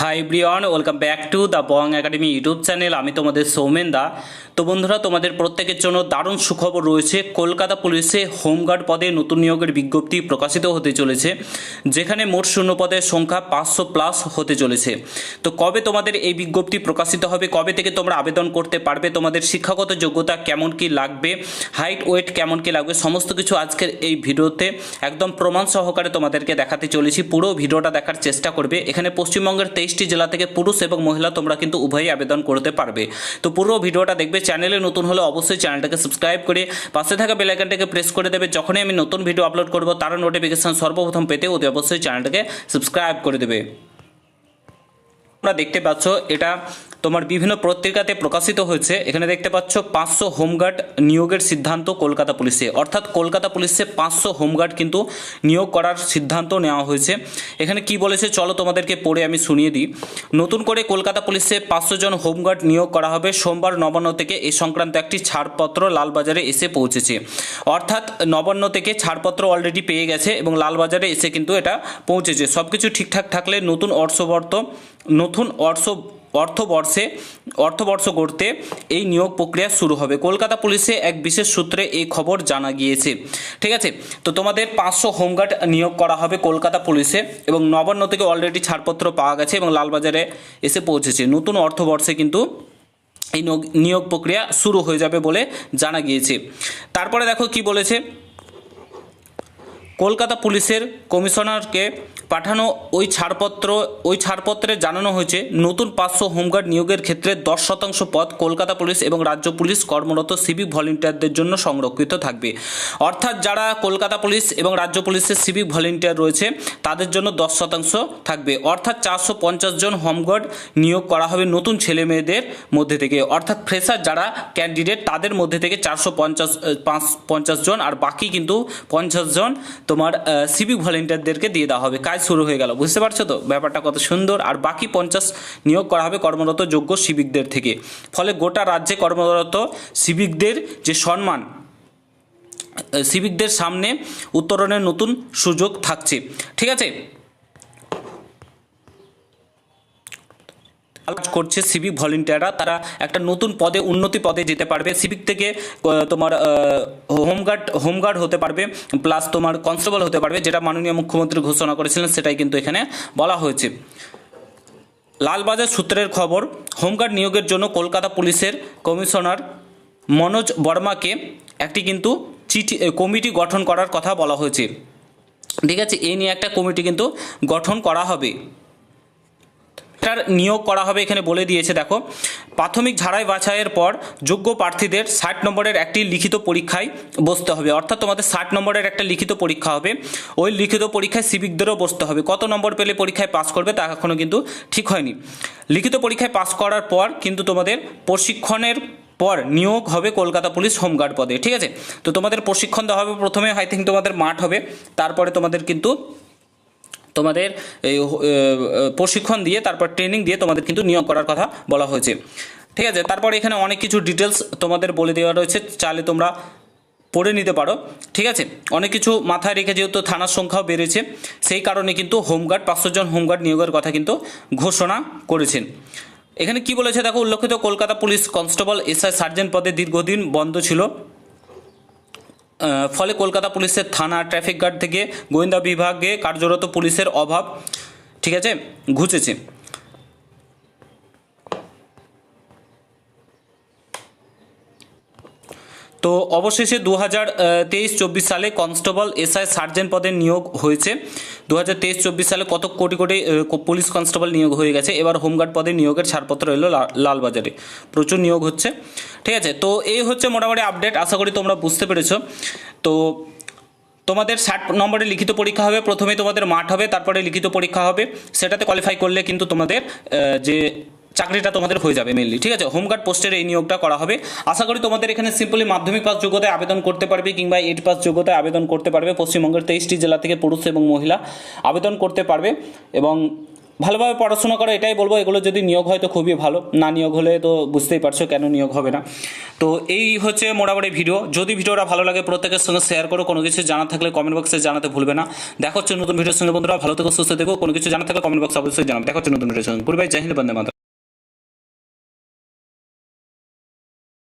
High Brian welcome back to the Bong Academy YouTube channel আমি তোমাদের সৌমেন দা। তো বন্ধুরা, তোমাদের প্রত্যেকের জন্য দারুণ সুখবর রয়েছে। কলকাতা পুলিশে হোমগার্ড পদে নতুন নিয়োগের বিজ্ঞপ্তি প্রকাশিত হতে চলেছে, যেখানে মোট শূন্য পদের সংখ্যা পাঁচশো প্লাস হতে চলেছে। তো কবে তোমাদের এই বিজ্ঞপ্তি প্রকাশিত হবে, কবে থেকে তোমরা আবেদন করতে পারবে, তোমাদের শিক্ষাগত যোগ্যতা কেমন কি লাগবে হাইট ওয়েট কেমন কি লাগবে, সমস্ত কিছু আজকের এই ভিডিওতে একদম প্রমাণ সহকারে তোমাদেরকে দেখাতে চলেছি। পুরো ভিডিওটা দেখার চেষ্টা করবে। এখানে পশ্চিমবঙ্গের তেইশটি জেলা থেকে পুরুষ এবং মহিলা তোমরা কিন্তু উভয়ই আবেদন করতে পারবে। তো পুরো ভিডিওটা দেখবে, চ্যানেলে নতুন হলে অবশ্যই চ্যানেলটাকে সাবস্ক্রাইব করে পাশে থাকা বেলাইকানটাকে প্রেস করে দেবে। যখনই আমি নতুন ভিডিও আপলোড করব, তার নোটিফিকেশান সর্বপ্রথম পেতে অতি অবশ্যই চ্যানেলটাকে সাবস্ক্রাইব করে দেবে। তোমরা দেখতে পাচ্ছ, এটা তোমার বিভিন্ন পত্রিকাতে প্রকাশিত হয়েছে। এখানে দেখতে পাচ্ছ পাঁচশো হোমগার্ড নিয়োগের সিদ্ধান্ত কলকাতা পুলিশে। অর্থাৎ কলকাতা পুলিশে পাঁচশো হোমগার্ড কিন্তু নিয়োগ করার সিদ্ধান্ত নেওয়া হয়েছে। এখানে কি বলেছে চলো তোমাদেরকে পড়ে আমি শুনিয়ে দিই। নতুন করে কলকাতা পুলিশে পাঁচশো জন হোমগার্ড নিয়োগ করা হবে। সোমবার নবান্ন থেকে এ সংক্রান্ত একটি ছাড়পত্র লালবাজারে এসে পৌঁছেছে। অর্থাৎ নবান্ন থেকে ছাড়পত্র অলরেডি পেয়ে গেছে এবং লালবাজারে এসে কিন্তু এটা পৌঁছেছে। সব কিছু ঠিকঠাক থাকলে নতুন অর্থবর্ত, নতুন অর্থ অর্থবর্ষে, অর্থবর্ষ গড়তে এই নিয়োগ প্রক্রিয়া শুরু হবে। কলকাতা পুলিশে এক বিশেষ সূত্রে এই খবর জানা গিয়েছে। ঠিক আছে? তো তোমাদের পাঁচশো হোমগার্ড নিয়োগ করা হবে কলকাতা পুলিশে এবং নবান্ন থেকে অলরেডি ছাড়পত্র পাওয়া গেছে এবং লালবাজারে এসে পৌঁছেছে। নতুন অর্থবর্ষে কিন্তু এই নিয়োগ প্রক্রিয়া শুরু হয়ে যাবে বলে জানা গিয়েছে। তারপরে দেখো কি বলেছে? কলকাতা পুলিশের কমিশনারকে পাঠানো ওই ছাড়পত্র, ওই ছাড়পত্রে জানানো হয়েছে, নতুন পাঁচশো হোমগার্ড নিয়োগের ক্ষেত্রে দশ শতাংশ পদ কলকাতা পুলিশ এবং রাজ্য পুলিশ কর্মরত সিভিক ভলেন্টিয়ারদের জন্য সংরক্ষিত থাকবে। অর্থাৎ যারা কলকাতা পুলিশ এবং রাজ্য পুলিশের সিভিক ভলেন্টিয়ার রয়েছে, তাদের জন্য দশ শতাংশ থাকবে। অর্থাৎ চারশো পঞ্চাশ জন হোমগার্ড নিয়োগ করা হবে নতুন ছেলে মেয়েদের মধ্যে থেকে। অর্থাৎ ফ্রেশার যারা ক্যান্ডিডেট, তাদের মধ্যে থেকে চারশো পঞ্চাশ পঞ্চাশ জন আর বাকি কিন্তু পঞ্চাশ জন তোমার সিভিক ভলেন্টিয়ারদেরকে দিয়ে দেওয়া হবে। কাজ শুরু হয়ে গেল। বুঝতে পারছ তো? ব্যাপারটা কত সুন্দর। আর বাকি পঞ্চাশ নিয়োগ করা হবে কর্মরত যোগ্য সিভিকদের থেকে। ফলে গোটা রাজ্যে কর্মরত সিভিকদের যে সম্মান সিভিকদের সামনে উত্তরণের নতুন সুযোগ থাকছে। ঠিক আছে? কাজ করছে সিভিক ভলেন্টিয়াররা তারা একটা নতুন পদে, উন্নতি পদে যেতে পারবে। সিভিক থেকে তোমার হোমগার্ড হোমগার্ড হতে পারবে। প্লাস তোমার কনস্টেবল হতে পারবে, যেটা মাননীয় মুখ্যমন্ত্রী ঘোষণা করেছিলেন, সেটাই কিন্তু এখানে বলা হয়েছে। লালবাজার সূত্রের খবর হোমগার্ড নিয়োগের জন্য কলকাতা পুলিশের কমিশনার মনোজ বর্মাকে একটি কিন্তু চিঠি কমিটি গঠন করার কথা বলা হয়েছে। ঠিক আছে এই নিয়ে একটা কমিটি কিন্তু গঠন করা হবে। এটার নিয়োগ করা হবে এখানে বলে দিয়েছে, দেখো। প্রাথমিক ঝাড়াই বাছাইয়ের পর যোগ্য প্রার্থীদের ষাট নম্বরের একটি লিখিত পরীক্ষায় বসতে হবে। অর্থাৎ তোমাদের ষাট নম্বরের একটা লিখিত পরীক্ষা হবে। ওই লিখিত পরীক্ষায় সিভিকদেরও বসতে হবে। কত নম্বর পেলে পরীক্ষায় পাস করবে তা এখনও কিন্তু ঠিক হয়নি। লিখিত পরীক্ষায় পাস করার পর কিন্তু তোমাদের প্রশিক্ষণের পর নিয়োগ হবে কলকাতা পুলিশ হোমগার্ড পদে, ঠিক আছে? তো তোমাদের প্রশিক্ষণ দেওয়া হবে প্রথমে, আই থিঙ্ক তোমাদের মাঠ হবে। তারপরে তোমাদের কিন্তু তোমাদের প্রশিক্ষণ দিয়ে, তারপর ট্রেনিং দিয়ে তোমাদের কিন্তু নিয়োগ করার কথা বলা হয়েছে। ঠিক আছে, তারপর এখানে অনেক কিছু ডিটেলস তোমাদের বলে দেওয়া রয়েছে, চাইলে তোমরা পড়ে নিতে পারো। ঠিক আছে, অনেক কিছু মাথায় রেখে যেহেতু থানার সংখ্যাও বেড়েছে, সেই কারণে কিন্তু হোমগার্ড, পাঁচশো জন হোমগার্ড নিয়োগের কথা কিন্তু ঘোষণা করেছেন। এখানে কি বলেছে? দেখো, উল্লেখিত Kolkata police constable SI sergeant পদে দীর্ঘদিন বন্ধ ছিল। ফলে কলকাতা পুলিশের থানা ট্রাফিক গার্ড থেকে গোয়েন্দা বিভাগে কার্যরত পুলিশের অভাব, ঠিক আছে, ঘুচেছে। তো অবশেষে দু হাজার তেইশ, চব্বিশ সালে কনস্টেবল এসআই সার্জেন্ট পদে নিয়োগ হয়েছে। দু হাজার তেইশ চব্বিশ সালে কত কোটি কোটি পুলিশ কনস্টেবল নিয়োগ হয়ে গেছে? এবার হোমগার্ড পদে নিয়োগের ছাড়পত্র এলো লালবাজারে। প্রচুর নিয়োগ হচ্ছে। ঠিক আছে? তো এই হচ্ছে মোটামুটি আপডেট আশা করি তোমরা বুঝতে পেরেছ। তো তোমাদের ষাট নম্বরে লিখিত পরীক্ষা হবে। প্রথমে তোমাদের মাঠ হবে, তারপরে লিখিত পরীক্ষা হবে। সেটাতে কোয়ালিফাই করলে কিন্তু তোমাদের যে চাকরিটা তোমাদের হয়ে যাবে মেনলি ঠিক আছে? হোমগার্ড পোস্টের এই নিয়োগটা করা হবে। আশা করি তোমাদের এখানে সিম্পলি মাধ্যমিক পাস যোগ্যতায় আবেদন করতে পারবে কিংবা এইট পাস যোগ্যতায় আবেদন করতে পারবে। পশ্চিমবঙ্গের তেইশটি জেলা থেকে পুরুষ এবং মহিলা আবেদন করতে পারবে এবং ভালোভাবে পড়াশোনা করো, এটাই বলব। এগুলো যদি নিয়োগ হয় তো খুবই ভালো। না নিয়োগ হলে তো বুঝতেই পারছ কেন নিয়োগ হবে না। তো এই হচ্ছে মোটামুটি ভিডিও। যদি ভিডিওটা ভালো লাগে প্রত্যেকের সঙ্গে শেয়ার করো। কোনো কিছু জানা থাকলে কমেন্ট বক্সে জানাতে ভুলবে না। দেখা হচ্ছে নতুন ভিডিওর সঙ্গে বন্ধুরা। ভালো থেকো, সুস্থ থেকো। কোনো কিছু জানা থাকলে কমেন্ট বক্সে অবশ্যই জানাবে। দেখা হচ্ছে নতুন ভিডিওর সঙ্গে। পুরো ভাই জাহিদ বন্দে মাতা